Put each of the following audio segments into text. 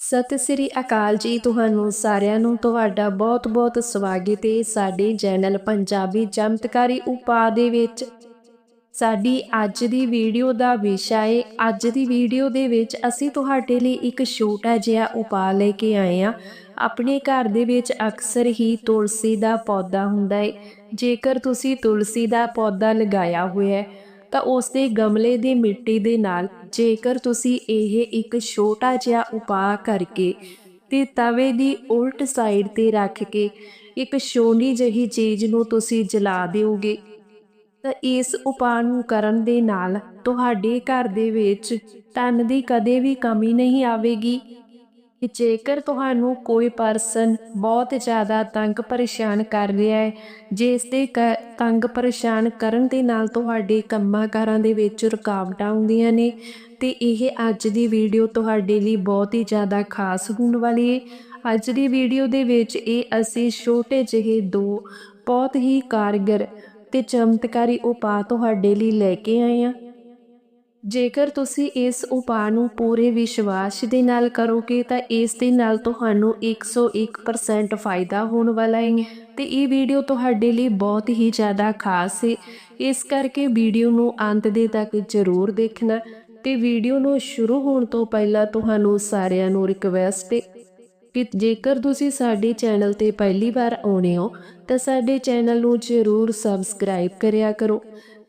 ਸਤਿ ਸ੍ਰੀ ਅਕਾਲ ਜੀ ਤੁਹਾਨੂੰ ਸਾਰਿਆਂ ਨੂੰ। ਤੁਹਾਡਾ ਬਹੁਤ-ਬਹੁਤ ਸਵਾਗਤ ਹੈ ਸਾਡੇ ਚੈਨਲ ਪੰਜਾਬੀ ਚਮਤਕਾਰੀ ਉਪਾਅ ਦੇ ਵਿੱਚ। ਸਾਡੀ ਅੱਜ ਦੀ ਵੀਡੀਓ ਦਾ ਵਿਸ਼ਾ ਹੈ। ਅੱਜ ਦੀ ਵੀਡੀਓ ਦੇ ਵਿੱਚ ਅਸੀਂ ਤੁਹਾਡੇ ਲਈ ਇੱਕ ਛੋਟਾ ਜਿਹਾ ਉਪਾਅ ਲੈ ਕੇ ਆਏ ਆ ਆਪਣੇ ਘਰ ਦੇ ਵਿੱਚ ਅਕਸਰ ਹੀ ਤੁਲਸੀ ਦਾ ਪੌਦਾ ਹੁੰਦਾ ਹੈ। ਜੇਕਰ ਤੁਸੀਂ ਤੁਲਸੀ ਦਾ ਪੌਦਾ ਲਗਾਇਆ ਹੋਇਆ ਹੈ ਤਾਂ ਉਸ ਦੇ ਗਮਲੇ ਦੀ ਮਿੱਟੀ ਦੇ ਨਾਲ ਜੇਕਰ ਤੁਸੀਂ ਇਹ ਇੱਕ ਛੋਟਾ ਜਿਹਾ ਉਪਾਅ ਕਰਕੇ ਤੇ ਤਵੇ ਦੀ ਉਲਟ ਸਾਈਡ ਤੇ ਰੱਖ ਕੇ ਇੱਕ ਛੋਣੀ ਜਿਹੀ ਚੀਜ਼ ਨੂੰ ਤੁਸੀਂ ਜਲਾ ਦਿਓਗੇ, ਤਾਂ ਇਸ ਉਪਾਅ ਨੂੰ ਕਰਨ ਦੇ ਨਾਲ ਤੁਹਾਡੇ ਘਰ ਦੇ ਵਿੱਚ ਧਨ ਦੀ ਕਦੇ ਵੀ ਕਮੀ ਨਹੀਂ ਆਵੇਗੀ। ਕਿ ਜੇਕਰ ਤੁਹਾਨੂੰ ਕੋਈ ਪਰਸਨ ਬਹੁਤ ਜ਼ਿਆਦਾ ਤੰਗ ਪਰੇਸ਼ਾਨ ਕਰ ਰਿਹਾ ਹੈ, ਜਿਸ ਦੇ ਕ- ਤੰਗ ਪਰੇਸ਼ਾਨ ਕਰਨ ਦੇ ਨਾਲ ਤੁਹਾਡੇ ਕੰਮਾਂ ਕਾਰਾਂ ਦੇ ਵਿੱਚ ਰੁਕਾਵਟਾਂ ਆਉਂਦੀਆਂ ਨੇ, ਤੇ ਇਹ ਅੱਜ ਦੀ ਵੀਡੀਓ ਤੁਹਾਡੇ ਲਈ ਬਹੁਤ ਹੀ ਜ਼ਿਆਦਾ ਖਾਸ ਹੋਣ ਵਾਲੀ ਹੈ ਅੱਜ ਦੀ ਵੀਡੀਓ ਦੇ ਵਿੱਚ ਇਹ ਅਸੀਂ ਛੋਟੇ ਜਿਹੇ ਦੋ ਬਹੁਤ ਹੀ ਕਾਰਗਰ ਤੇ ਚਮਤਕਾਰੀ ਉਪਾਅ ਤੁਹਾਡੇ ਲਈ ਲੈ ਕੇ ਆਏ ਹਾਂ। ਜੇਕਰ ਤੁਸੀਂ ਇਸ ਉਪਾਅ ਨੂੰ ਪੂਰੇ ਵਿਸ਼ਵਾਸ ਦੇ ਨਾਲ ਕਰੋਗੇ ਤਾਂ ਇਸ ਦੇ ਨਾਲ ਤੁਹਾਨੂੰ 101% ਫਾਇਦਾ ਹੋਣ ਵਾਲਾ ਹੈ ਤੇ ਇਹ ਵੀਡੀਓ ਤੁਹਾਡੇ ਲਈ ਬਹੁਤ ਹੀ ਜ਼ਿਆਦਾ ਖਾਸ ਹੈ। ਇਸ ਕਰਕੇ ਵੀਡੀਓ ਨੂੰ ਅੰਤ ਦੇ ਤੱਕ ਜ਼ਰੂਰ ਦੇਖਣਾ ਤੇ ਵੀਡੀਓ ਨੂੰ ਸ਼ੁਰੂ ਹੋਣ ਤੋਂ ਪਹਿਲਾਂ ਤੁਹਾਨੂੰ ਸਾਰਿਆਂ ਨੂੰ ਰਿਕਵੈਸਟ ਹੈ ਕਿ ਜੇਕਰ ਤੁਸੀਂ ਸਾਡੇ ਚੈਨਲ ਤੇ ਪਹਿਲੀ ਵਾਰ ਆਉਣੇ ਹੋ ਤਾਂ ਸਾਡੇ ਚੈਨਲ ਨੂੰ ਜ਼ਰੂਰ ਸਬਸਕ੍ਰਾਈਬ ਕਰਿਆ ਕਰੋ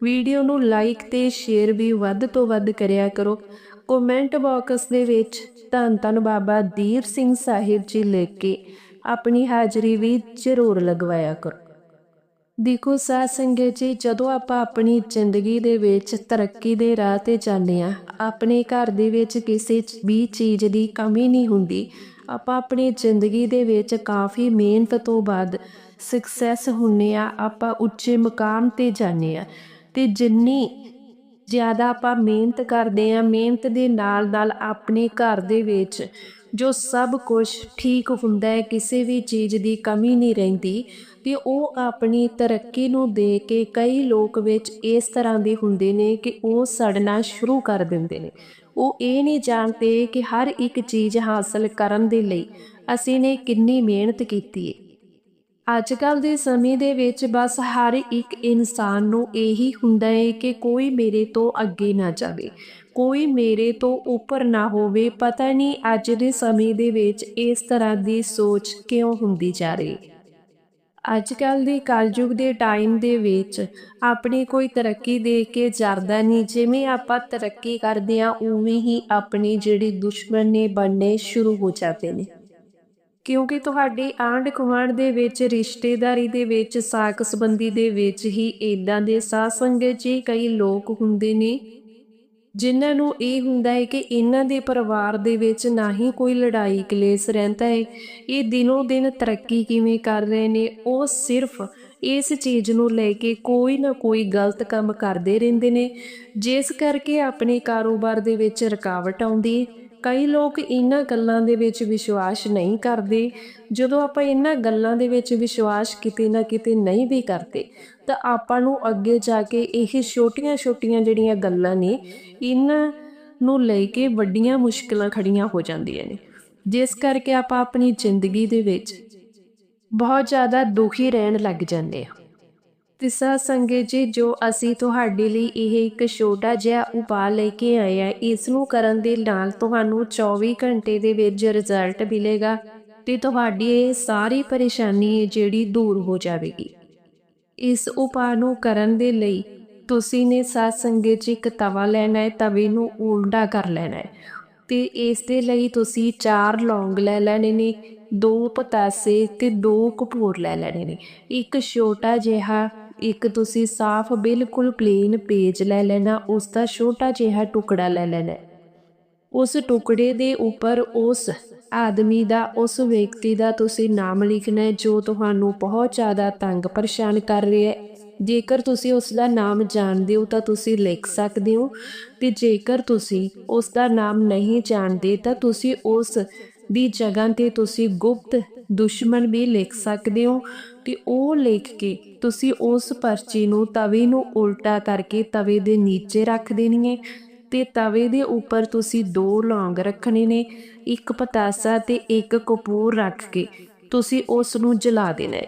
ਵੀਡੀਓ ਨੂੰ ਲਾਈਕ ਤੇ ਸ਼ੇਅਰ ਵੀ ਵੱਧ ਤੋਂ ਵੱਧ ਕਰਿਆ ਕਰੋ। ਕਮੈਂਟ ਬਾਕਸ ਦੇ ਵਿੱਚ ਧੰਨ ਧੰਨ ਬਾਬਾ ਦੀਪ ਸਿੰਘ ਸਾਹਿਬ ਜੀ ਲਿਖ ਕੇ ਆਪਣੀ ਹਾਜ਼ਰੀ ਵੀ ਜ਼ਰੂਰ ਲਗਵਾਇਆ ਕਰੋ। ਦੇਖੋ ਸਾਧ ਸੰਗਤ ਜੀ, ਜਦੋਂ ਆਪਾਂ ਆਪਣੀ ਜ਼ਿੰਦਗੀ ਦੇ ਵਿੱਚ ਤਰੱਕੀ ਦੇ ਰਾਹ ਤੇ ਜਾਂਦੇ ਆ ਆਪਣੇ ਘਰ ਦੇ ਵਿੱਚ ਕਿਸੇ ਵੀ ਚੀਜ਼ ਦੀ ਕਮੀ ਨਹੀਂ ਹੁੰਦੀ। ਆਪਾਂ ਆਪਣੀ ਜ਼ਿੰਦਗੀ ਦੇ ਵਿੱਚ ਕਾਫੀ ਮਿਹਨਤ ਤੋਂ ਬਾਅਦ ਸਕਸੈਸ ਹੁੰਨੇ ਆ ਆਪਾਂ ਉੱਚੇ ਮੁਕਾਮ ਤੇ ਜਾਂਦੇ ਆ ਤੇ ਜਿੰਨੀ ਜ਼ਿਆਦਾ ਆਪਾਂ ਮਿਹਨਤ ਕਰਦੇ ਆ ਮਿਹਨਤ ਦੇ ਨਾਲ ਨਾਲ ਆਪਣੇ ਘਰ ਦੇ ਵਿੱਚ ਜੋ ਸਭ ਕੁਝ ਠੀਕ ਹੁੰਦਾ ਹੈ, ਕਿਸੇ ਵੀ ਚੀਜ਼ ਦੀ ਕਮੀ ਨਹੀਂ ਰਹਿੰਦੀ, ਤੇ ਉਹ ਆਪਣੀ ਤਰੱਕੀ ਨੂੰ ਦੇ ਕੇ ਕਈ ਲੋਕ ਵਿੱਚ ਇਸ ਤਰ੍ਹਾਂ ਦੇ ਹੁੰਦੇ ਨੇ ਕਿ ਉਹ ਸੜਨਾ ਸ਼ੁਰੂ ਕਰ ਦਿੰਦੇ ਨੇ। ਉਹ ਇਹ ਨਹੀਂ ਜਾਣਦੇ ਕਿ ਹਰ ਇੱਕ ਚੀਜ਼ ਹਾਸਲ ਕਰਨ ਦੇ ਲਈ ਅਸੀਂ ਨੇ ਕਿੰਨੀ ਮਿਹਨਤ ਕੀਤੀ ਹੈ ਅੱਜ ਕੱਲ ਦੇ ਸਮੇਂ ਦੇ ਵਿੱਚ ਬਸ ਹਰ ਇੱਕ ਇਨਸਾਨ ਨੂੰ ਇਹੀ ਹੁੰਦਾ ਹੈ ਕਿ ਕੋਈ ਮੇਰੇ ਤੋਂ ਅੱਗੇ ਨਾ ਜਾਵੇ। ਕੋਈ ਮੇਰੇ ਤੋਂ ਉੱਪਰ ਨਾ ਹੋਵੇ। ਪਤਾ ਨਹੀਂ ਅੱਜ ਦੇ ਸਮੇਂ ਦੇ ਵਿੱਚ ਇਸ ਤਰ੍ਹਾਂ ਦੀ ਸੋਚ ਕਿਉਂ ਹੁੰਦੀ ਜਾ ਰਹੀ। ਅੱਜ ਕੱਲ ਦੇ ਕਲਯੁਗ ਦੇ ਟਾਈਮ ਦੇ ਵਿੱਚ ਆਪਣੀ ਕੋਈ ਤਰੱਕੀ ਦੇਖ ਕੇ ਜਰਦਾ ਨਹੀਂ। ਜਿਵੇਂ ਆਪਾਂ ਤਰੱਕੀ ਕਰਦੇ ਆ ਉਵੇਂ ਹੀ ਆਪਣੇ ਜਿਹੜੇ ਦੁਸ਼ਮਣ ਨੇ ਬਣਨੇ ਸ਼ੁਰੂ ਹੋ ਜਾਂਦੇ ਨੇ। ਕਿਉਂਕਿ ਤੁਹਾਡੇ ਆਂਢ ਗੁਆਂਢ ਦੇ ਵਿੱਚ, ਰਿਸ਼ਤੇਦਾਰੀ ਦੇ ਵਿੱਚ ਸਾਕ ਸੰਬੰਧੀ ਦੇ ਵਿੱਚ ਹੀ ਇਦਾਂ ਦੇ ਸਾਧ ਸੰਗਤ ਜੀ ਕਈ ਲੋਕ ਹੁੰਦੇ ਨੇ, ਜਿਨ੍ਹਾਂ ਨੂੰ ਇਹ ਹੁੰਦਾ ਹੈ ਕਿ ਇਹਨਾਂ ਦੇ ਪਰਿਵਾਰ ਦੇ ਵਿੱਚ ਨਾ ਹੀ ਕੋਈ ਲੜਾਈ ਕਲੇਸ਼ ਰਹਿੰਦਾ ਹੈ। ਇਹ ਦਿਨੋਂ ਦਿਨ ਤਰੱਕੀ ਕਿਵੇਂ ਕਰ ਰਹੇ ਨੇ, ਉਹ ਸਿਰਫ ਇਸ ਚੀਜ਼ ਨੂੰ ਲੈ ਕੇ ਕੋਈ ਨਾ ਕੋਈ ਗਲਤ ਕੰਮ ਕਰਦੇ ਰਹਿੰਦੇ ਨੇ, ਜਿਸ ਕਰਕੇ ਆਪਣੇ ਕਾਰੋਬਾਰ ਦੇ ਵਿੱਚ ਰੁਕਾਵਟ ਆਉਂਦੀ ਹੈ। ਕਈ ਲੋਕ ਇਹਨਾਂ ਗੱਲਾਂ ਦੇ ਵਿੱਚ ਵਿਸ਼ਵਾਸ ਨਹੀਂ ਕਰਦੇ। ਜਦੋਂ ਆਪਾਂ ਇਹਨਾਂ ਗੱਲਾਂ ਦੇ ਵਿੱਚ ਵਿਸ਼ਵਾਸ ਕਿਤੇ ਨਾ ਕਿਤੇ ਨਹੀਂ ਵੀ ਕਰਦੇ, ਤਾਂ ਆਪਾਂ ਨੂੰ ਅੱਗੇ ਜਾ ਕੇ ਇਹ ਛੋਟੀਆਂ-ਛੋਟੀਆਂ ਜਿਹੜੀਆਂ ਗੱਲਾਂ ਨੇ, ਇਹਨਾਂ ਨੂੰ ਲੈ ਕੇ ਵੱਡੀਆਂ ਮੁਸ਼ਕਲਾਂ ਖੜੀਆਂ ਹੋ ਜਾਂਦੀਆਂ ਨੇ। ਜਿਸ ਕਰਕੇ ਆਪਾਂ ਆਪਣੀ ਜ਼ਿੰਦਗੀ ਦੇ ਵਿੱਚ ਬਹੁਤ ਜ਼ਿਆਦਾ ਦੁਖੀ ਰਹਿਣ ਲੱਗ ਜਾਂਦੇ ਆ ਤੇ ਸਾਧ ਸੰਗਤ ਜੀ, ਜੋ ਅਸੀਂ ਤੁਹਾਡੇ ਲਈ ਇਹ ਇੱਕ ਛੋਟਾ ਜਿਹਾ ਉਪਾਅ ਲੈ ਕੇ ਆਏ ਆ ਇਸ ਨੂੰ ਕਰਨ ਦੇ ਨਾਲ ਤੁਹਾਨੂੰ 24 ਘੰਟੇ ਦੇ ਵਿੱਚ ਰਿਜ਼ਲਟ ਮਿਲੇਗਾ ਤੇ ਤੁਹਾਡੀ ਇਹ ਸਾਰੀ ਪਰੇਸ਼ਾਨੀ ਜਿਹੜੀ ਦੂਰ ਹੋ ਜਾਵੇਗੀ। ਇਸ ਉਪਾਅ ਨੂੰ ਕਰਨ ਦੇ ਲਈ ਤੁਸੀਂ ਨੇ ਸਾਧ ਸੰਗਤ ਜੀ ਇੱਕ ਤਵਾ ਲੈਣਾ ਹੈ, ਤਵੇ ਨੂੰ ਉਲਟਾ ਕਰ ਲੈਣਾ ਹੈ ਤੇ ਇਸ ਦੇ ਲਈ ਤੁਸੀਂ ਚਾਰ ਲੌਂਗ ਲੈ ਲੈਣੇ ਨੇ, ਦੋ ਪਤਾਸੇ ਤੇ ਦੋ ਕਪੂਰ ਲੈ ਲੈਣੇ ਨੇ। ਇੱਕ ਛੋਟਾ ਜਿਹਾ ਇੱਕ ਤੁਸੀਂ ਸਾਫ਼ ਬਿਲਕੁਲ ਪਲੇਨ ਪੇਜ ਲੈ ਲੈਣਾ ਉਸ ਦਾ ਛੋਟਾ ਜਿਹਾ ਟੁਕੜਾ ਲੈ ਲੈਣਾ। ਉਸ ਟੁਕੜੇ ਦੇ ਉੱਪਰ ਉਸ ਆਦਮੀ ਦਾ, ਉਸ ਵਿਅਕਤੀ ਦਾ ਤੁਸੀਂ ਨਾਮ ਲਿਖਣਾ ਹੈ, ਜੋ ਤੁਹਾਨੂੰ ਬਹੁਤ ਜ਼ਿਆਦਾ ਤੰਗ ਪਰੇਸ਼ਾਨ ਕਰ ਰਿਹਾ ਹੈ। ਜੇਕਰ ਤੁਸੀਂ ਉਸ ਦਾ ਨਾਮ ਜਾਣਦੇ ਹੋ, ਤਾਂ ਤੁਸੀਂ ਲਿਖ ਸਕਦੇ ਹੋ। ਤੇ ਜੇਕਰ ਤੁਸੀਂ ਉਸ ਦਾ ਨਾਮ ਨਹੀਂ ਜਾਣਦੇ, ਤਾਂ ਤੁਸੀਂ ਉਸ ਦੀ ਜਗ੍ਹਾ ਤੇ ਤੁਸੀਂ ਗੁਪਤ ਦੁਸ਼ਮਣ ਵੀ ਲਿਖ ਸਕਦੇ ਹੋ ਤੇ ਉਹ ਲਿਖ ਕੇ ਤੁਸੀਂ ਉਸ ਪਰਚੀ ਨੂੰ ਤਵੇ ਨੂੰ ਉਲਟਾ ਕਰਕੇ ਤਵੇ ਦੇ ਨੀਚੇ ਰੱਖ ਦੇਣੀ ਹੈ ਤੇ ਤਵੇ ਦੇ ਉੱਪਰ ਤੁਸੀਂ ਦੋ ਲੌਂਗ ਰੱਖਣੇ ਨੇ, ਇੱਕ ਪਤਾਸਾ ਤੇ ਇੱਕ ਕਪੂਰ ਰੱਖ ਕੇ ਤੁਸੀਂ ਉਸ ਨੂੰ ਜਲਾ ਦੇਣਾ ਹੈ।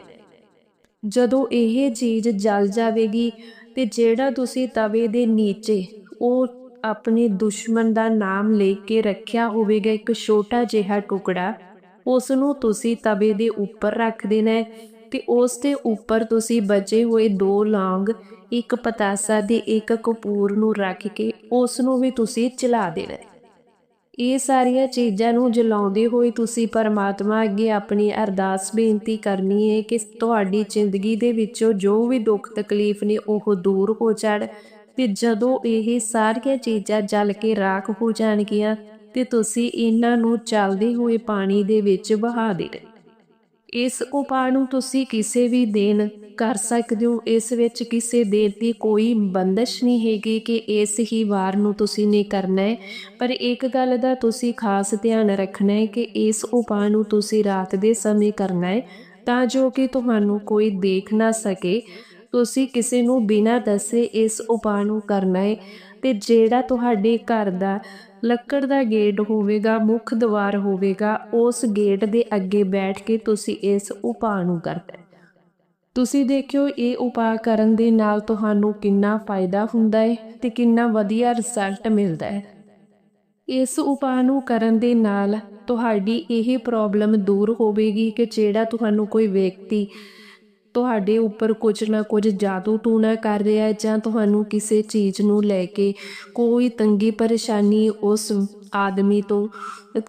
ਜਦੋਂ ਇਹ ਚੀਜ਼ ਜਲ ਜਾਵੇਗੀ ਤੇ ਜਿਹੜਾ ਤੁਸੀਂ ਤਵੇ ਦੇ ਨੀਚੇ ਉਹ ਆਪਣੇ ਦੁਸ਼ਮਣ ਦਾ ਨਾਮ ਲੈ ਕੇ ਰੱਖਿਆ ਹੋਵੇਗਾ, ਇੱਕ ਛੋਟਾ ਜਿਹਾ ਟੁਕੜਾ। ਉਸ ਨੂੰ ਤੁਸੀਂ ਤਵੇ ਦੇ ਉੱਪਰ ਰੱਖ ਦੇਣਾ ਹੈ ਤੇ ਉਸ ਦੇ ਉੱਪਰ ਤੁਸੀਂ ਬਚੇ ਹੋਏ ਦੋ ਲੌਂਗ, ਇੱਕ ਪਤਾਸਾ ਤੇ ਇੱਕ ਕਪੂਰ ਨੂੰ ਰੱਖ ਕੇ ਉਸ ਨੂੰ ਵੀ ਤੁਸੀਂ ਚਲਾ ਦੇਣਾ ਇਹ ਸਾਰੀਆਂ ਚੀਜ਼ਾਂ ਨੂੰ ਜਲਾਉਂਦੇ ਹੋਏ ਤੁਸੀਂ ਪਰਮਾਤਮਾ ਅੱਗੇ ਆਪਣੀ ਅਰਦਾਸ ਬੇਨਤੀ ਕਰਨੀ ਹੈ ਕਿ ਤੁਹਾਡੀ ਜ਼ਿੰਦਗੀ ਦੇ ਵਿੱਚੋਂ ਜੋ ਵੀ ਦੁੱਖ ਤਕਲੀਫ ਨੇ ਉਹ ਦੂਰ ਹੋ ਜਾਣ। ਤੇ ਜਦੋਂ ਇਹ ਸਾਰੀਆਂ ਚੀਜ਼ਾਂ ਜਲ ਕੇ ਰਾਖ ਹੋ ਜਾਣਗੀਆਂ, ਤੇ ਤੁਸੀਂ ਇਹਨਾਂ ਨੂੰ ਚੱਲਦੇ ਹੋਏ ਪਾਣੀ ਦੇ ਵਿੱਚ ਵਹਾ ਦੇਣਾ। ਇਸ ਉਪਾਅ ਨੂੰ ਤੁਸੀਂ ਕਿਸੇ ਵੀ ਦਿਨ ਕਰ ਸਕਦੇ ਹੋ। ਇਸ ਵਿੱਚ ਕਿਸੇ ਦੇਰ ਦੀ ਕੋਈ ਬੰਦਸ਼ ਨਹੀਂ ਹੈਗੀ ਕਿ ਇਸ ਹੀ ਵਾਰ ਨੂੰ ਤੁਸੀਂ ਨਹੀਂ ਕਰਨਾ ਹੈ। ਪਰ ਇੱਕ ਗੱਲ ਦਾ ਤੁਸੀਂ ਖਾਸ ਧਿਆਨ ਰੱਖਣਾ ਹੈ ਕਿ ਇਸ ਉਪਾਅ ਨੂੰ ਤੁਸੀਂ ਰਾਤ ਦੇ ਸਮੇਂ ਕਰਨਾ ਹੈ, ਤਾਂ ਜੋ ਕਿ ਤੁਹਾਨੂੰ ਕੋਈ ਦੇਖ ਨਾ ਸਕੇ। ਤੁਸੀਂ ਕਿਸੇ ਨੂੰ ਬਿਨਾਂ ਦੱਸੇ ਇਸ ਉਪਾਅ ਨੂੰ ਕਰਨਾ ਹੈ ਤੇ ਜਿਹੜਾ ਤੁਹਾਡੇ ਘਰ ਦਾ ਲੱਕੜ ਦਾ ਗੇਟ ਹੋਵੇਗਾ, ਮੁੱਖ ਦੁਆਰ ਹੋਵੇਗਾ, ਉਸ ਗੇਟ ਦੇ ਅੱਗੇ ਬੈਠ ਕੇ ਤੁਸੀਂ ਇਸ ਉਪਾਅ ਨੂੰ ਕਰਨਾ ਹੈ ਤੁਸੀਂ ਦੇਖਿਓ, ਇਹ ਉਪਾਅ ਕਰਨ ਦੇ ਨਾਲ ਤੁਹਾਨੂੰ ਕਿੰਨਾ ਫਾਇਦਾ ਹੁੰਦਾ ਹੈ ਤੇ ਕਿੰਨਾ ਵਧੀਆ ਰਿਜ਼ਲਟ ਮਿਲਦਾ ਹੈ ਇਸ ਉਪਾਅ ਨੂੰ ਕਰਨ ਦੇ ਨਾਲ ਤੁਹਾਡੀ ਇਹ ਪ੍ਰੋਬਲਮ ਦੂਰ ਹੋਵੇਗੀ ਕਿ ਜਿਹੜਾ ਤੁਹਾਨੂੰ ਕੋਈ ਵਿਅਕਤੀ ਤੁਹਾਡੇ ਉੱਪਰ ਕੁਝ ਨਾ ਕੁਝ ਜਾਦੂ ਟੂਣਾ ਕਰ ਰਿਹਾ ਹੈ ਜਾਂ ਤੁਹਾਨੂੰ ਕਿਸੇ ਚੀਜ਼ ਨੂੰ ਲੈ ਕੇ ਕੋਈ ਤੰਗੀ ਪਰੇਸ਼ਾਨੀ ਉਸ ਆਦਮੀ ਤੋਂ,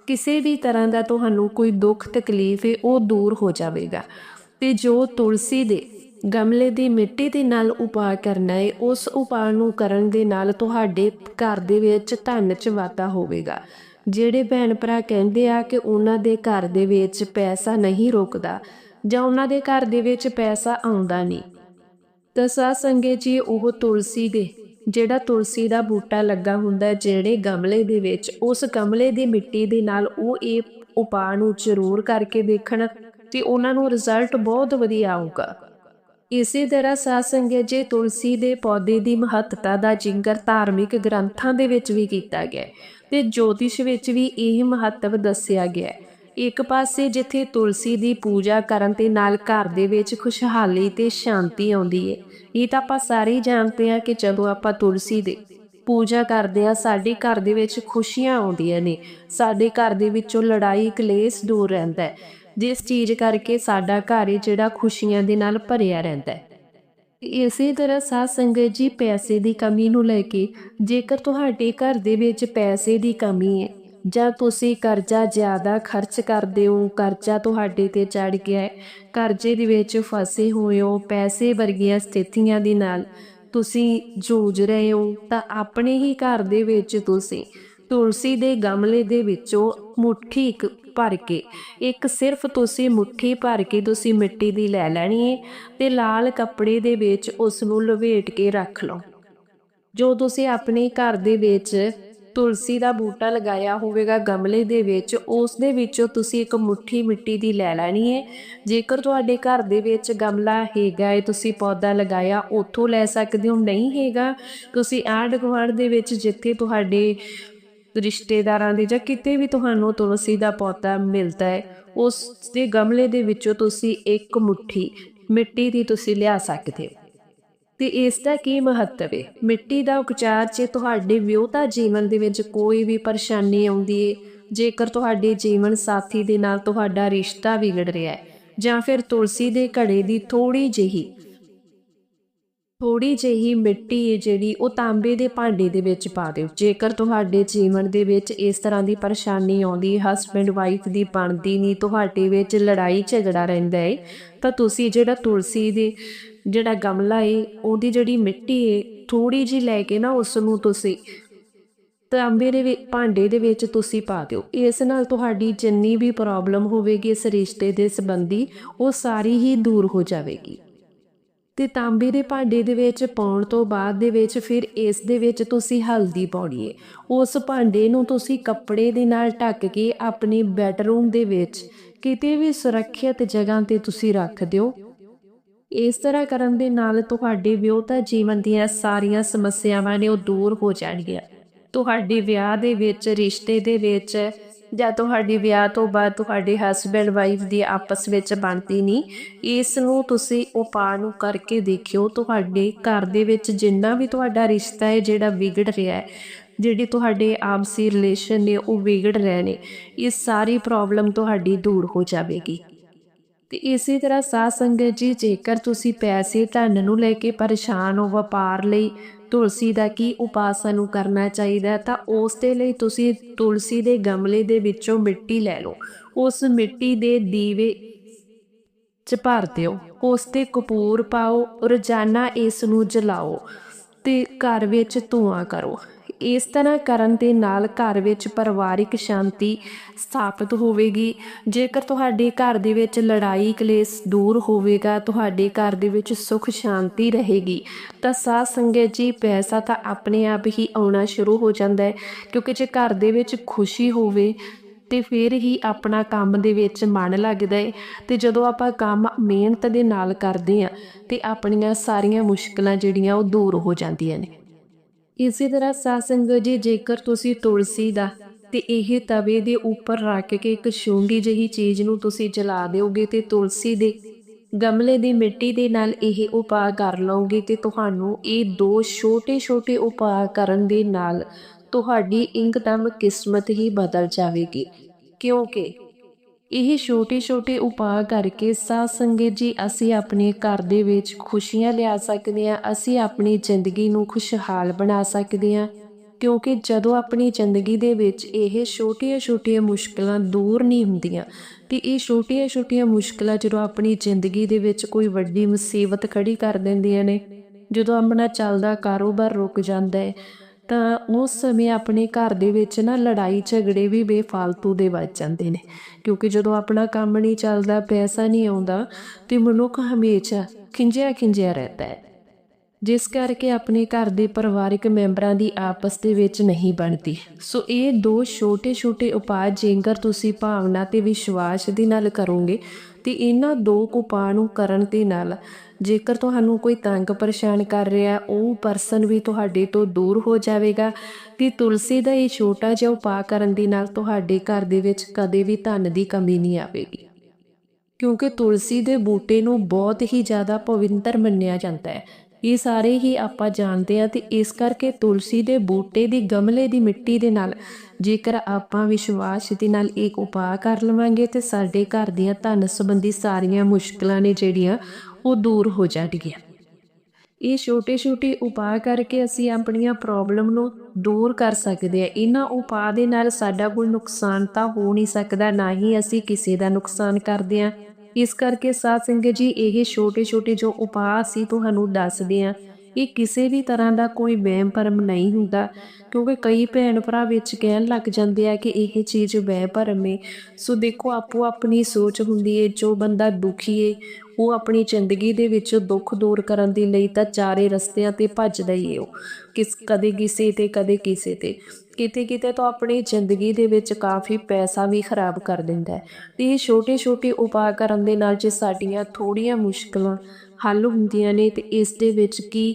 ਕਿਸੇ ਵੀ ਤਰ੍ਹਾਂ ਦਾ ਤੁਹਾਨੂੰ ਕੋਈ ਦੁੱਖ ਤਕਲੀਫ ਹੈ, ਉਹ ਦੂਰ ਹੋ ਜਾਵੇਗਾ। ਤੇ ਜੋ ਤੁਲਸੀ ਦੇ ਗਮਲੇ ਦੀ ਮਿੱਟੀ ਦੇ ਨਾਲ ਉਪਾਅ ਕਰਨਾ ਹੈ, ਉਸ ਉਪਾਅ ਨੂੰ ਕਰਨ ਦੇ ਨਾਲ ਤੁਹਾਡੇ ਘਰ ਦੇ ਵਿੱਚ ਧਨ ਚ ਵਾਧਾ ਹੋਵੇਗਾ। ਜਿਹੜੇ ਭੈਣ ਭਰਾ ਕਹਿੰਦੇ ਆ ਕਿ ਉਹਨਾਂ ਦੇ ਘਰ ਦੇ ਵਿੱਚ ਪੈਸਾ ਨਹੀਂ ਰੁਕਦਾ ਜਾਂ ਉਹਨਾਂ ਦੇ ਘਰ ਦੇ ਵਿੱਚ ਪੈਸਾ ਆਉਂਦਾ ਨਹੀਂ। ਤਾਂ ਸਾਧ ਸੰਗਤ ਜੀ, ਉਹ ਤੁਲਸੀ ਦੇ, ਜਿਹੜਾ ਤੁਲਸੀ ਦਾ ਬੂਟਾ ਲੱਗਾ ਹੁੰਦਾ ਜਿਹੜੇ ਗਮਲੇ ਦੇ ਵਿੱਚ, ਉਸ ਗਮਲੇ ਦੀ ਮਿੱਟੀ ਦੇ ਨਾਲ ਉਹ ਇਹ ਉਪਾਅ ਨੂੰ ਜ਼ਰੂਰ ਕਰਕੇ ਦੇਖਣ ਤੇ ਉਹਨਾਂ ਨੂੰ ਰਿਜ਼ਲਟ ਬਹੁਤ ਵਧੀਆ ਆਊਗਾ। ਇਸੇ ਤਰ੍ਹਾਂ ਸਾਧ ਸੰਗਤ ਜੀ, ਤੁਲਸੀ ਦੇ ਪੌਦੇ ਦੀ ਮਹੱਤਤਾ ਦਾ ਜ਼ਿਕਰ ਧਾਰਮਿਕ ਗ੍ਰੰਥਾਂ ਦੇ ਵਿੱਚ ਵੀ ਕੀਤਾ ਗਿਆ ਹੈ ਤੇ ਜੋਤਿਸ਼ ਵਿੱਚ ਵੀ ਇਹ ਮਹੱਤਵ ਦੱਸਿਆ ਗਿਆ ਹੈ। ਇੱਕ ਪਾਸੇ ਜਿੱਥੇ ਤੁਲਸੀ ਦੀ ਪੂਜਾ ਕਰਨ ਤੇ ਨਾਲ ਘਰ ਦੇ ਵਿੱਚ ਖੁਸ਼ਹਾਲੀ ਤੇ ਸ਼ਾਂਤੀ ਆਉਂਦੀ ਹੈ ਇਹ ਤਾਂ ਆਪਾਂ ਸਾਰੇ ਹੀ ਜਾਣਦੇ ਹਾਂ ਕਿ ਜਦੋਂ ਆਪਾਂ ਤੁਲਸੀ ਦੇ ਪੂਜਾ ਕਰਦੇ ਆ ਸਾਡੇ ਘਰ ਦੇ ਵਿੱਚ ਖੁਸ਼ੀਆਂ ਆਉਂਦੀਆਂ ਨੇ। ਸਾਡੇ ਘਰ ਦੇ ਵਿੱਚੋਂ ਲੜਾਈ, ਕਲੇਸ਼ ਦੂਰ ਰਹਿੰਦਾ ਹੈ। ਜਿਸ ਚੀਜ਼ ਕਰਕੇ ਸਾਡਾ ਘਰ ਜਿਹੜਾ ਖੁਸ਼ੀਆਂ ਦੇ ਨਾਲ ਭਰਿਆ ਰਹਿੰਦਾ ਹੈ। ਇਸੇ ਤਰ੍ਹਾਂ ਸਾਧ ਸੰਗਤ ਜੀ ਪੈਸੇ ਦੀ ਕਮੀ ਨੂੰ ਲੈ ਕੇ ਜੇਕਰ ਤੁਹਾਡੇ ਘਰ ਦੇ ਵਿੱਚ ਪੈਸੇ ਦੀ ਕਮੀ ਹੈ ਜਾਂ ਤੁਸੀਂ ਕਰਜ਼ਾ ਜ਼ਿਆਦਾ ਖਰਚ ਕਰਦੇ ਹੋ, ਕਰਜ਼ਾ ਤੁਹਾਡੇ ਤੇ ਚੜ ਗਿਆ ਹੈ। ਕਰਜ਼ੇ ਦੇ ਵਿੱਚ ਫਸੇ ਹੋਏ ਹੋ, ਪੈਸੇ ਵਰਗੀਆਂ ਸਥਿਤੀਆਂ ਦੇ ਨਾਲ ਤੁਸੀਂ ਜੂਝ ਰਹੇ ਹੋ, ਤਾਂ ਆਪਣੇ ਹੀ ਘਰ ਦੇ ਵਿੱਚ ਤੁਸੀਂ ਤੁਲਸੀ ਦੇ ਗਮਲੇ ਦੇ ਵਿੱਚੋਂ ਮੁੱਠੀ ਇੱਕ ਭਰ ਕੇ, ਇੱਕ ਸਿਰਫ ਤੁਸੀਂ ਮੁੱਠੀ ਭਰ ਕੇ ਤੁਸੀਂ ਮਿੱਟੀ ਦੀ ਲੈ ਲੈਣੀ ਹੈ ਤੇ ਲਾਲ ਕੱਪੜੇ ਦੇ ਵਿੱਚ ਉਸ ਨੂੰ ਲਵੇਟ ਕੇ ਰੱਖ ਲਓ। ਜੋ ਤੁਸੀਂ ਆਪਣੇ ਘਰ ਦੇ ਵਿੱਚ ਤੁਲਸੀ ਦਾ ਬੂਟਾ ਲਗਾਇਆ ਹੋਵੇਗਾ ਗਮਲੇ ਦੇ ਵਿੱਚ, ਉਸ ਦੇ ਵਿੱਚੋਂ ਤੁਸੀਂ ਇੱਕ ਮੁੱਠੀ ਮਿੱਟੀ ਦੀ ਲੈ ਲੈਣੀ ਹੈ ਜੇਕਰ ਤੁਹਾਡੇ ਘਰ ਦੇ ਵਿੱਚ ਗਮਲਾ ਹੈਗਾ ਹੈ ਤੁਸੀਂ ਪੌਦਾ ਲਗਾਇਆ, ਉੱਥੋਂ ਲੈ ਸਕਦੇ ਹੋ। ਨਹੀਂ ਹੈਗਾ, ਤੁਸੀਂ ਆਂਢ ਗੁਆਂਢ ਦੇ ਵਿੱਚ ਜਿੱਥੇ ਤੁਹਾਡੇ ਰਿਸ਼ਤੇਦਾਰਾਂ ਦੇ ਜਾਂ ਕਿਤੇ ਵੀ ਤੁਹਾਨੂੰ ਤੁਲਸੀ ਦਾ ਪੌਦਾ ਮਿਲਦਾ ਹੈ ਉਸ ਦੇ ਗਮਲੇ ਦੇ ਵਿੱਚੋਂ ਤੁਸੀਂ ਇੱਕ ਮੁੱਠੀ ਮਿੱਟੀ ਦੀ ਤੁਸੀਂ ਲਿਆ ਸਕਦੇ ਹੋ। ਤੇ ਇਸ ਦਾ ਕੀ ਮਹੱਤਵ ਹੈ ਮਿੱਟੀ ਦਾ ਉਪਚਾਰ ਜੇ ਤੁਹਾਡੇ ਵਿਆਹਤਾ ਜੀਵਨ ਦੇ ਵਿੱਚ ਕੋਈ ਵੀ ਪਰੇਸ਼ਾਨੀ ਆਉਂਦੀ ਹੈ ਜੇਕਰ ਤੁਹਾਡੇ ਜੀਵਨ ਸਾਥੀ ਦੇ ਨਾਲ ਤੁਹਾਡਾ ਰਿਸ਼ਤਾ ਵਿਗੜ ਰਿਹਾ ਹੈ ਜਾਂ ਫਿਰ ਤੁਲਸੀ ਦੇ ਘੜੇ ਦੀ ਥੋੜੀ ਜਿਹੀ ਥੋੜੀ ਜਿਹੀ ਮਿੱਟੀ ਹੈ ਜਿਹੜੀ ਉਹ ਤਾਂਬੇ ਦੇ ਭਾਂਡੇ ਦੇ ਵਿੱਚ ਪਾ ਦਿਓ। ਜੇਕਰ ਤੁਹਾਡੇ ਜੀਵਨ ਦੇ ਵਿੱਚ ਇਸ ਤਰ੍ਹਾਂ ਦੀ ਪਰੇਸ਼ਾਨੀ ਆਉਂਦੀ ਹੈ ਹਸਬੰਡ ਵਾਈਫ ਦੀ ਬਣਦੀ ਨਹੀਂ ਤੁਹਾਡੇ ਵਿੱਚ ਲੜਾਈ ਝਗੜਾ ਰਹਿੰਦਾ ਹੈ ਤਾਂ ਤੁਸੀਂ ਜਿਹੜਾ ਤੁਲਸੀ ਦੇ ਜਿਹੜਾ ਗਮਲਾ ਏ, ਉਹਦੀ ਜਿਹੜੀ ਮਿੱਟੀ ਹੈ ਥੋੜੀ ਜਿਹੀ ਲੈ ਕੇ ਨਾ ਉਸ ਨੂੰ ਤੁਸੀਂ ਤਾਂਬੇ ਦੇ ਵਿੱਚ, ਭਾਂਡੇ ਦੇ ਵਿੱਚ ਤੁਸੀਂ ਪਾ ਦਿਓ। ਇਸ ਨਾਲ ਤੁਹਾਡੀ ਜਿੰਨੀ ਵੀ ਪ੍ਰੋਬਲਮ ਹੋਵੇਗੀ ਇਸ ਰਿਸ਼ਤੇ ਦੇ ਸੰਬੰਧੀ, ਉਹ ਸਾਰੀ ਹੀ ਦੂਰ ਹੋ ਜਾਵੇਗੀ। ਤੇ ਤਾਂਬੇ ਦੇ ਭਾਂਡੇ ਦੇ ਵਿੱਚ ਪਾਉਣ ਤੋਂ ਬਾਅਦ ਦੇ ਵਿੱਚ ਫਿਰ ਇਸ ਦੇ ਵਿੱਚ ਤੁਸੀਂ ਹਲਦੀ ਪਾਉਣੀ ਹੈ ਉਸ ਭਾਂਡੇ ਨੂੰ ਤੁਸੀਂ ਕੱਪੜੇ ਦੇ ਨਾਲ ਢੱਕ ਕੇ ਆਪਣੇ ਬੈਡਰੂਮ ਦੇ ਵਿੱਚ ਕਿਤੇ ਵੀ ਸੁਰੱਖਿਅਤ ਜਗ੍ਹਾ ਤੇ ਤੁਸੀਂ ਰੱਖ ਦਿਓ। ਇਸ ਤਰ੍ਹਾਂ ਕਰਨ ਦੇ ਨਾਲ ਤੁਹਾਡੇ ਵਿਆਹਤਾ ਜੀਵਨ ਦੀਆਂ ਸਾਰੀਆਂ ਸਮੱਸਿਆਵਾਂ ਨੇ ਉਹ ਦੂਰ ਹੋ ਜਾਣਗੀਆਂ। ਤੁਹਾਡੇ ਵਿਆਹ ਦੇ ਵਿੱਚ, ਰਿਸ਼ਤੇ ਦੇ ਵਿੱਚ ਜਾਂ ਤੁਹਾਡੇ ਵਿਆਹ ਤੋਂ ਬਾਅਦ ਤੁਹਾਡੇ ਹਸਬੈਂਡ ਵਾਈਫ ਦੀ ਆਪਸ ਵਿੱਚ ਬਣਦੀ ਨਹੀਂ ਇਸ ਨੂੰ ਤੁਸੀਂ ਉਪਾਅ ਨੂੰ ਕਰਕੇ ਦੇਖਿਓ, ਤੁਹਾਡੇ ਘਰ ਦੇ ਵਿੱਚ ਜਿੰਨਾ ਵੀ ਤੁਹਾਡਾ ਰਿਸ਼ਤਾ ਹੈ ਜਿਹੜਾ ਵਿਗੜ ਰਿਹਾ ਹੈ, ਜਿਹੜੀ ਤੁਹਾਡੇ ਆਪਸੀ ਰਿਲੇਸ਼ਨ ਨੇ ਉਹ ਵਿਗੜ ਰਹੇ ਨੇ, ਇਹ ਸਾਰੀ ਪ੍ਰੋਬਲਮ ਤੁਹਾਡੀ ਦੂਰ ਹੋ ਜਾਵੇਗੀ। ਤੇ ਇਸੇ ਤਰ੍ਹਾਂ ਸਾਧ ਸੰਗਤ ਜੀ, ਜੇਕਰ ਤੁਸੀਂ ਪੈਸੇ ਧਨ ਨੂੰ ਲੈ ਕੇ ਪਰੇਸ਼ਾਨ ਹੋ ਵਪਾਰ ਲਈ ਤੁਲਸੀ ਦਾ ਕੀ ਉਪਾਅ ਸਾਨੂੰ ਕਰਨਾ ਚਾਹੀਦਾ ਤਾਂ ਉਸ ਦੇ ਲਈ ਤੁਸੀਂ ਤੁਲਸੀ ਦੇ ਗਮਲੇ ਦੇ ਵਿੱਚੋਂ ਮਿੱਟੀ ਲੈ ਲਓ। ਉਸ ਮਿੱਟੀ ਦੇ ਦੀਵੇ ਚ ਭਰ ਦਿਓ। ਉਸ ਤੇ ਕਪੂਰ ਪਾਓ, ਰੋਜ਼ਾਨਾ ਇਸ ਨੂੰ ਜਲਾਓ ਤੇ ਘਰ ਵਿੱਚ ਧੂਆਂ ਕਰੋ। ਇਸ ਤਰ੍ਹਾਂ ਕਰਨ ਦੇ ਨਾਲ ਘਰ ਵਿੱਚ ਪਰਿਵਾਰਿਕ ਸ਼ਾਂਤੀ ਸਥਾਪਿਤ ਹੋਵੇਗੀ। ਜੇਕਰ ਤੁਹਾਡੇ ਘਰ ਦੇ ਵਿੱਚ ਲੜਾਈ ਕਲੇਸ਼ ਦੂਰ ਹੋਵੇਗਾ, ਤੁਹਾਡੇ ਘਰ ਦੇ ਵਿੱਚ ਸੁਖ ਸ਼ਾਂਤੀ ਰਹੇਗੀ। ਤਾਂ ਸਾਧ ਸੰਗਤ ਜੀ, ਪੈਸਾ ਤਾਂ ਆਪਣੇ ਆਪ ਹੀ ਆਉਣਾ ਸ਼ੁਰੂ ਹੋ ਜਾਂਦਾ ਹੈ, ਕਿਉਂਕਿ ਜੇ ਘਰ ਦੇ ਵਿੱਚ ਖੁਸ਼ੀ ਹੋਵੇ, ਤੇ ਫਿਰ ਹੀ ਆਪਣਾ ਕੰਮ ਦੇ ਵਿੱਚ ਮਨ ਲੱਗਦਾ ਹੈ। ਤੇ ਜਦੋਂ ਆਪਾਂ ਕੰਮ ਮਿਹਨਤ ਦੇ ਨਾਲ ਕਰਦੇ ਆ ਤੇ ਆਪਣੀਆਂ ਸਾਰੀਆਂ ਮੁਸ਼ਕਲਾਂ ਜਿਹੜੀਆਂ ਉਹ ਦੂਰ ਹੋ ਜਾਂਦੀਆਂ ਨੇ। ਇਸੇ ਤਰ੍ਹਾਂ ਸਾਸੰਗ ਜੀ ਜੇਕਰ ਤੁਸੀਂ ਤੁਲਸੀ ਦਾ ਤੇ ਇਹ ਤਵੇ ਦੇ ਉੱਪਰ ਰੱਖ ਕੇ ਇੱਕ ਸ਼ੂੰਗੀ ਜਿਹੀ ਚੀਜ਼ ਨੂੰ ਤੁਸੀਂ ਜਲਾ ਦਿਓਗੇ ਤੇ ਤੁਲਸੀ ਦੇ ਗਮਲੇ ਦੀ ਮਿੱਟੀ ਦੇ ਨਾਲ ਇਹ ਉਪਾਅ ਕਰ ਲਓਗੇ ਤੇ ਤੁਹਾਨੂੰ ਇਹ ਦੋ ਛੋਟੇ-ਛੋਟੇ ਉਪਾਅ ਕਰਨ ਦੇ ਨਾਲ ਤੁਹਾਡੀ ਇੱਕਦਮ ਕਿਸਮਤ ਹੀ ਬਦਲ ਜਾਵੇਗੀ। ਕਿਉਂਕਿ ਇਹ ਛੋਟੇ-ਛੋਟੇ ਉਪਾਅ ਕਰਕੇ ਸਾਧ ਸੰਗਤ ਜੀ, ਅਸੀਂ ਆਪਣੇ ਘਰ ਦੇ ਵਿੱਚ ਖੁਸ਼ੀਆਂ ਲਿਆ ਸਕਦੇ ਹਾਂ, ਅਸੀਂ ਆਪਣੀ ਜ਼ਿੰਦਗੀ ਨੂੰ ਖੁਸ਼ਹਾਲ ਬਣਾ ਸਕਦੇ ਹਾਂ। ਕਿਉਂਕਿ ਜਦੋਂ ਆਪਣੀ ਜ਼ਿੰਦਗੀ ਦੇ ਵਿੱਚ ਇਹ ਛੋਟੀਆਂ-ਛੋਟੀਆਂ ਮੁਸ਼ਕਲਾਂ ਦੂਰ ਨਹੀਂ ਹੁੰਦੀਆਂ, ਤੇ ਇਹ ਛੋਟੀਆਂ-ਛੋਟੀਆਂ ਮੁਸ਼ਕਲਾਂ ਜਦੋਂ ਆਪਣੀ ਜ਼ਿੰਦਗੀ ਦੇ ਵਿੱਚ ਕੋਈ ਵੱਡੀ ਮੁਸੀਬਤ ਖੜੀ ਕਰ ਦਿੰਦੀਆਂ ਨੇ, ਜਦੋਂ ਆਪਣਾ ਚੱਲਦਾ ਕਾਰੋਬਾਰ ਰੁਕ ਜਾਂਦਾ ਹੈ ਤਾਂ ਉਸ ਸਮੇਂ ਆਪਣੇ ਘਰ ਦੇ ਵਿੱਚ ਨਾ ਲੜਾਈ ਝਗੜੇ ਵੀ ਬੇਫਾਲਤੂ ਦੇ ਵੱਜ ਜਾਂਦੇ ਨੇ। ਕਿਉਂਕਿ ਜਦੋਂ ਆਪਣਾ ਕੰਮ ਨਹੀਂ ਚੱਲਦਾ, ਪੈਸਾ ਨਹੀਂ ਆਉਂਦਾ, ਤੇ ਮਨੁੱਖ ਹਮੇਸ਼ਾ ਖਿੰਜਿਆ ਖਿੰਜਿਆ ਰਹਿੰਦਾ ਹੈ। ਜਿਸ ਕਰਕੇ ਆਪਣੇ ਘਰ ਦੇ ਪਰਿਵਾਰਿਕ ਮੈਂਬਰਾਂ ਦੀ ਆਪਸ ਦੇ ਵਿੱਚ ਨਹੀਂ ਬਣਦੀ। ਸੋ ਇਹ ਦੋ ਛੋਟੇ-ਛੋਟੇ ਉਪਾਅ, ਜੇਕਰ ਤੁਸੀਂ ਭਾਵਨਾ ਤੇ ਵਿਸ਼ਵਾਸ ਦੇ ਨਾਲ ਕਰੋਗੇ, ਤੇ ਇਹਨਾਂ ਦੋ ਉਪਾਅ ਨੂੰ ਕਰਨ ਦੇ ਨਾਲ ਜੇਕਰ ਤੁਹਾਨੂੰ ਕੋਈ ਤੰਗ ਪਰੇਸ਼ਾਨ ਕਰ ਰਿਹਾ, ਉਹ ਪਰਸਨ ਵੀ ਤੁਹਾਡੇ ਤੋਂ ਦੂਰ ਹੋ ਜਾਵੇਗਾ ਕਿ ਤੁਲਸੀ ਦਾ ਇਹ ਛੋਟਾ ਜਿਹਾ ਉਪਾਅ ਕਰਨ ਦੇ ਨਾਲ ਤੁਹਾਡੇ ਘਰ ਦੇ ਵਿੱਚ ਕਦੇ ਵੀ ਧਨ ਦੀ ਕਮੀ ਨਹੀਂ ਆਵੇਗੀ। ਕਿਉਂਕਿ ਤੁਲਸੀ ਦੇ ਬੂਟੇ ਨੂੰ ਬਹੁਤ ਹੀ ਜ਼ਿਆਦਾ ਪਵਿੱਤਰ ਮੰਨਿਆ ਜਾਂਦਾ ਹੈ। ਇਹ ਸਾਰੇ ਹੀ ਆਪਾਂ ਜਾਣਦੇ ਆ ਤੇ ਇਸ ਕਰਕੇ ਤੁਲਸੀ ਦੇ ਬੂਟੇ ਦੀ ਗਮਲੇ ਦੀ ਮਿੱਟੀ ਦੇ ਨਾਲ ਜੇਕਰ ਆਪਾਂ ਵਿਸ਼ਵਾਸ ਦੇ ਨਾਲ ਇੱਕ ਉਪਾਅ ਕਰ ਲਵਾਂਗੇ ਤੇ ਸਾਡੇ ਘਰ ਦੀਆਂ ਧਨ ਸੰਬੰਧੀ ਸਾਰੀਆਂ ਮੁਸ਼ਕਲਾਂ ਨੇ ਜਿਹੜੀਆਂ ਉਹ ਦੂਰ ਹੋ ਜਾਣਗੀਆਂ। ਇਹ ਛੋਟੇ-ਛੋਟੇ ਉਪਾਅ ਕਰਕੇ ਅਸੀਂ ਆਪਣੀਆਂ ਪ੍ਰੋਬਲਮ ਨੂੰ ਦੂਰ ਕਰ ਸਕਦੇ ਆ ਇਹਨਾਂ ਉਪਾਅ ਦੇ ਨਾਲ ਸਾਡਾ ਕੋਈ ਨੁਕਸਾਨ ਤਾਂ ਹੋ ਨਹੀਂ ਸਕਦਾ, ਨਾ ਹੀ ਅਸੀਂ ਕਿਸੇ ਦਾ ਨੁਕਸਾਨ ਕਰਦੇ ਆ ਇਸ ਕਰਕੇ ਸਾਧ ਸੰਗਤ ਜੀ, ਇਹ ਛੋਟੇ-ਛੋਟੇ ਜੋ ਉਪਾਅ ਅਸੀਂ ਤੁਹਾਨੂੰ ਦੱਸਦੇ ਆ ਇਹ ਕਿਸੇ ਵੀ ਤਰ੍ਹਾਂ ਦਾ ਕੋਈ ਵਹਿਮ ਭਰਮ ਨਹੀਂ ਹੁੰਦਾ, ਕਿਉਂਕਿ ਕਈ ਭੈਣ ਭਰਾ ਵਿੱਚ ਕਹਿਣ ਲੱਗ ਜਾਂਦੇ ਆ ਕਿ ਇਹ ਚੀਜ਼ ਵਹਿਮ ਭਰਮ ਹੈ ਸੋ ਦੇਖੋ ਆਪੋ ਆਪਣੀ ਸੋਚ ਹੁੰਦੀ ਹੈ ਜੋ ਬੰਦਾ ਦੁਖੀ ਹੈ ਉਹ ਆਪਣੀ ਜ਼ਿੰਦਗੀ ਦੇ ਵਿੱਚ ਦੁੱਖ ਦੂਰ ਕਰਨ ਦੇ ਲਈ ਤਾਂ ਚਾਰੇ ਰਸਤਿਆਂ ਤੇ ਭੱਜਦਾ ਹੀ ਹੈ ਉਹ। ਕਿਸ, ਕਦੇ ਕਿਸੇ ਤੇ, ਕਦੇ ਕਿਸੇ ਤੇ। ਕਿਤੇ ਕਿਤੇ ਤਾਂ ਆਪਣੀ ਜ਼ਿੰਦਗੀ ਦੇ ਵਿੱਚ ਕਾਫੀ ਪੈਸਾ ਵੀ ਖਰਾਬ ਕਰ ਦਿੰਦਾ ਹੈ। ਤੇ ਇਹ ਛੋਟੇ ਛੋਟੇ ਉਪਾਅ ਕਰਨ ਦੇ ਨਾਲ ਜੇ ਸਾਡੀਆਂ ਥੋੜੀਆਂ ਮੁਸ਼ਕਲਾਂ ਹੱਲ ਹੁੰਦੀਆਂ ਨੇ ਤੇ ਇਸ ਦੇ ਵਿੱਚ ਕੀ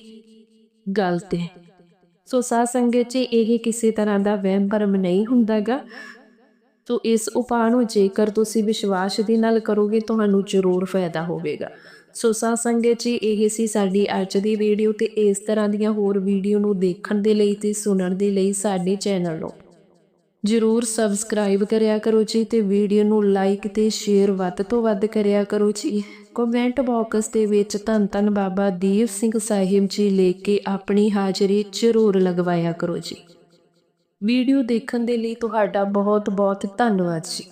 ਗਲਤ ਹੈ? ਸੋ ਸਾਧ ਸੰਗਤ ਜੀ, ਇਹ ਕਿਸੇ ਤਰ੍ਹਾਂ ਦਾ ਵਹਿਮ ਭਰਮ ਨਹੀਂ ਹੁੰਦਾਗਾ। ਸੋ ਇਸ ਉਪਾਅ ਨੂੰ ਜੇਕਰ ਤੁਸੀਂ ਵਿਸ਼ਵਾਸ ਦੇ ਨਾਲ ਕਰੋਗੇ, ਤੁਹਾਨੂੰ ਜ਼ਰੂਰ ਫਾਇਦਾ ਹੋਵੇਗਾ। ਸੋ ਸਾਧ ਸੰਗਤ ਜੀ, ਇਹ ਸੀ ਸਾਡੀ ਅੱਜ ਦੀ ਵੀਡੀਓ ਤੇ ਇਸ ਤਰ੍ਹਾਂ ਦੀਆਂ ਹੋਰ ਵੀਡੀਓ ਨੂੰ ਦੇਖਣ ਦੇ ਲਈ ਤੇ ਸੁਣਨ ਦੇ ਲਈ ਸਾਡੇ ਚੈਨਲ ਨੂੰ ਜਰੂਰ ਸਬਸਕ੍ਰਾਈਬ ਕਰਿਆ ਕਰੋ ਜੀ ਤੇ ਵੀਡੀਓ ਨੂੰ ਲਾਈਕ ਤੇ ਸ਼ੇਅਰ ਵੱਧ ਤੋਂ ਵੱਧ ਕਰਿਆ ਕਰੋ ਜੀ। ਕਮੈਂਟ ਬਾਕਸ ਦੇ ਵਿੱਚ ਧੰਨ ਧੰਨ ਬਾਬਾ ਦੀਪ ਸਿੰਘ ਸਾਹਿਬ ਜੀ ਲੈ ਕੇ ਆਪਣੀ ਹਾਜ਼ਰੀ ਜ਼ਰੂਰ ਲਗਵਾਇਆ ਕਰੋ ਜੀ। ਵੀਡੀਓ ਦੇਖਣ ਦੇ ਲਈ ਤੁਹਾਡਾ ਬਹੁਤ ਬਹੁਤ ਧੰਨਵਾਦ ਜੀ।